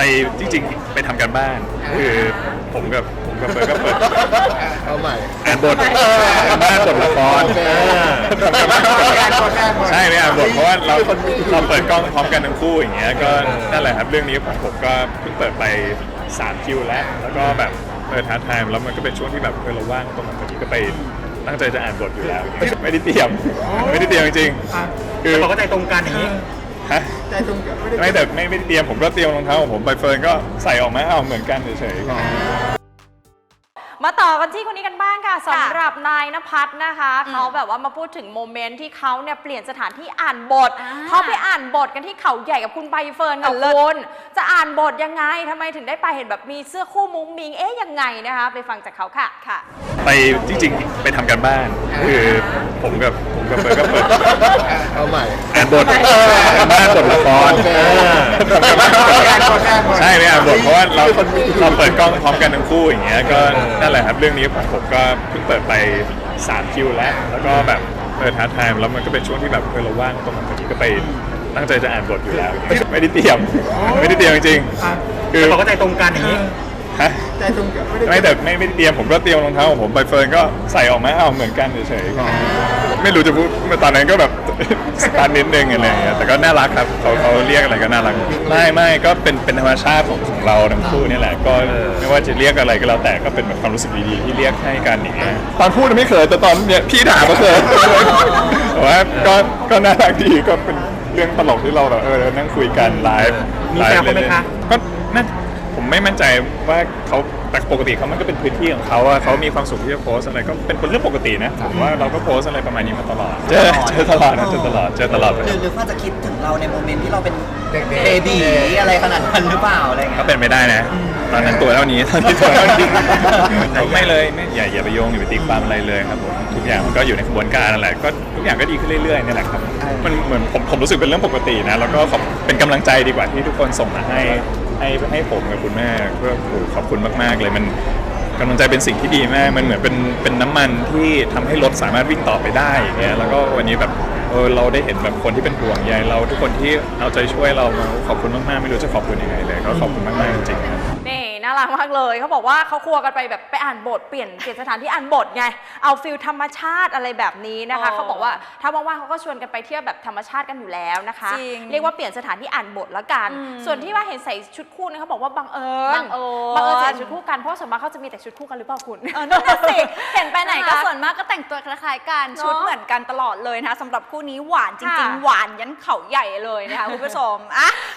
ไปจริงๆ ไปทำการบ้าน คือผมกับผมกับเฟิร์นก็เปิดเอาใหม่ อ่านบทอ่านบ้านบทละครโอเคทำการบ้านโอเคโอเคใช่ไม่อ่านบทเพราะว่าเราเราเปิดกล้องพร้อมกันทั้งคู่อย่างเงี้ยก็นั่นแหละครับเรื่องนี้ผมผมก็เพิ่งเปิดไป3คิวแล้ว แล้วก็แบบเออท้าทายแล้วมันก็เป็นช่วงที่แบบเออเราว่างตรงนั้นพอดีก็ไปตั้งใจจะอ่านบทอยู่แล้วอย่างเงี้ยไม่ได้เตรียมไม่ได้เตรียมจริงๆคือ เราก็ใจตรงกันอย่างนี้ ฮะใจตรงกับไม่ได้ไม่แต่ไม่ไม่ได้เตรียมผมก็เตรียมรองเท้าของผมไปเฟิร์นก็ใส่ออกมาเอาเหมือนกันเฉยๆ มาต่อกันที่คนนี้กันบ้างค่ะสำหรับนายนภัสนะคะ เขาแบบว่ามาพูดถึงโมเมนต์ที่เขาเนี่ยเปลี่ยนสถานที่อ่านบทอ่าเขาไปอ่านบทกันที่เขาใหญ่กับคุณใบเฟิร์นกับอะเลิศคุณจะอ่านบทยังไงทำไมถึงได้ไปเห็นแบบมีเสื้อคู่มุ้งมิงเอ๊ะยังไงนะคะไปฟังจากเขาค่ะค่ะ ไปจริงๆไปทำการบ้านคือผมกับผมกับเฟิร์นก็เปิดเอาใหม่อ่านบทอ่านบ้านบทละคร โอเคทำการบ้านใช่ไม่อ่านบทเพราะว่าเราเราเปิดกล้องพร้อมกันทั้งคู่อย่างเงี้ยก็นั่นแหละครับเรื่องนี้ผมผมก็เพิ่งเปิดไป3คิวแล้ว แล้วก็แบบเออท้าทายแล้วมันก็เป็นช่วงที่แบบเออเราว่างตรงนั้นพอดีก็ไปตั้งใจจะอ่านบทอยู่แล้วอย่างเงี้ยไม่ได้เตรียมไม่ได้เตรียมจริงๆคือเราก็ใจตรงกันอย่างนี้ ฮะใจตรงกับไม่ได้ไม่แต่ไม่ไม่ได้เตรียมผมก็เตรียมรองเท้าของผมไปเฟิร์นก็ใส่ออกมาเอาเหมือนกันเฉยๆไม่รู้จะพูดตอนนั้นก็แบบสตาร์ทนิดนึงอะไรอย่างเงี้ยแต่ก็น่ารักครับเขาเขาเรียกอะไรก็น่ารักไม่ไม่ก็เป็นเป็นธรรมชาติของของเราทั้งคู่นี่แหละ ก็ไม่ว่าจะเรียกอะไรก็แล้วแต่ก็เป็นแบบความรู้สึกดีๆที่เรียกให้กันอย่างเงี้ยตอนพูดไม่เคยแต่ตอนเนี้ยพี่ถามก็เคยแต่ว่าก็ก็น่ารักดีก็เป็นเรื่องตลกที่เราแบบเออนั่งคุยกันไลฟ์มีแซวเขาไหมคะก็น่า ผมไม่มั่นใจว่าเขาแต่ปกติเขามันก็เป็นพื้นที่ของเขาอะเขามีความสุขที่จะโพสต์อะไรก็เป็นเรื่องปกตินะผมว่าเราก็โพสต์อะไรประมาณนี้มาตลอดเจอเจอตลอดนะเจอตลอดเจอตลอดเลยหรือหรือว่าจะคิดถึงเราในโมเมนต์ที่เราเป็นเด็กเบบีอะไรขนาดนั้นหรือเปล่าอะไรเงี้ก็ยเป็นไม่ได้นะ ตอนนั้นตัวเท่านี้ตอนนี้ตัวเท่านี้ไม่เลยไม่อย่าอย่าไปโยงอย่าไปตีความอะไรเลยครับผมทุกอย่างมันก็อยู่ในกระบวนการนั่นแหละก็ทุกอย่างก็ดีขึ้นเรื่อยๆนี่แหละครับมันเหมือนผมผมรู้สึกเป็นเรื่องปกตินะแล้วก็ขอบเป็นกำลังใจดีกว่าที่ทุกคนส่งมาให้ ให้ให้ผมกับคุณแม่ก็โอ้โหขอบคุณมาก ๆ เลยมันกำลังใจเป็นสิ่งที่ดีมาก มันเหมือนเป็นเป็นน้ำมันที่ทำให้รถสามารถวิ่งต่อไปได้อย่างเงี้ยแล้วก็วันนี้แบบเออเราได้เห็นแบบคนที่เป็นห่วงใยเราทุกคนที่เอาใจช่วยเรามาขอบคุณมากๆ ไม่รู้จะขอบคุณยังไงเลย ก็ขอบคุณมากๆจริงๆครับ นี่น่ารักมากเลย เขาบอกว่าเขาครัวกันไปแบบไปอ่านบทเปลี่ยนเปลี่ยนสถานที่อ่านบทไง เอาฟิลธรรมชาติอะไรแบบนี้นะคะอ๋อเขาบอกว่าถ้าว่างๆเขาก็ชวนกันไปเที่ยวแบบธรรมชาติกันอยู่แล้วนะคะ จริงเรียกว่าเปลี่ยนสถานที่อ่านบทแล้วกันอืมส่วนที่ว่าเห็นใส่ชุดคู่เนี่ยเขาบอกว่าบังเอิญบังเอิญ บังเอิญใส่ชุดคู่กันเพราะส่วนมากเขาจะมีแต่ชุดคู่กันหรือเปล่าคุณ เออนั่นน่ะสิ เห็นไปไหนก็น่ารักส่วนมากก็แต่งตัวคล้ายๆกันเนอะชุดเหมือนกันตลอดเลยนะคะสำหรับคู่นี้หวานจริงค่ะ ๆ หวานยันเขาใหญ่เลยนะคะคุณผู้ชมอะ